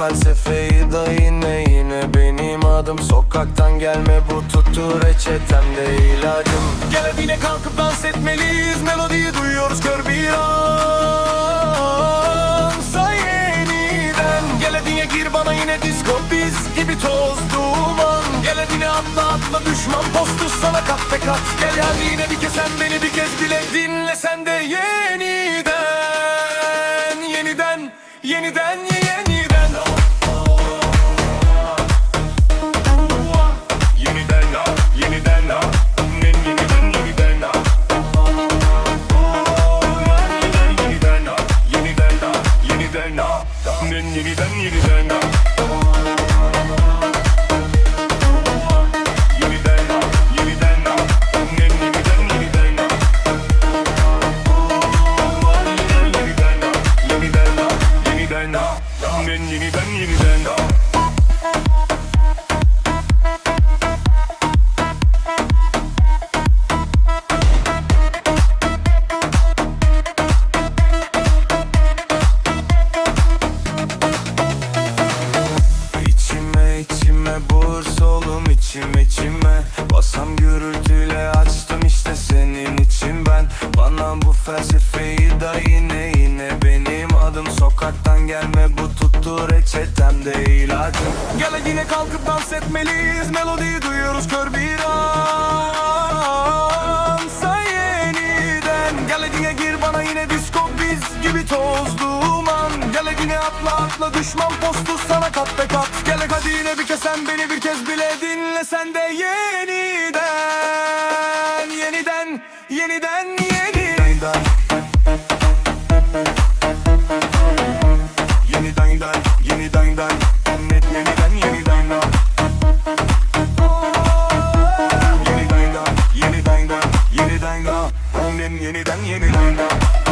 felsefeyi da yine yine benim adım. Sokaktan gelme bu tuttu reçetemde ilacım. Gel yine kalkıp dans etmeliyiz. Melodiyi duyuyoruz kör bir an. Yeniden. Gel yine gir bana yine disco biz gibi toz duman. Gel yine atla atla düşman. Postu sana kat be kat. Gel hadi yine bir kez sen beni bir kez bile dinle sen de Yeniden yeniden yeniden Yeniden yeniden yeniden Yeniden, yeniden, yeniden, yeniden. Basam gürültüyle açtım işte senin için ben. Bana bu felsefeyi da yine yine benim adım. Sokaktan gelme bu tuttu reçetemde ilacım. Gel yine kalkıp dans etmeliyiz. Melodiyi duyuyoruz kör bir an Atla atla düşman postu sana kat be kat. Gel hadi yine bir kez sen beni bir kez bile dinle sen de yeniden Yeniden, yeniden, yeniden Yeniden, yeniden, yeniden, yeniden, yeniden. yeniden yeniden yeniden.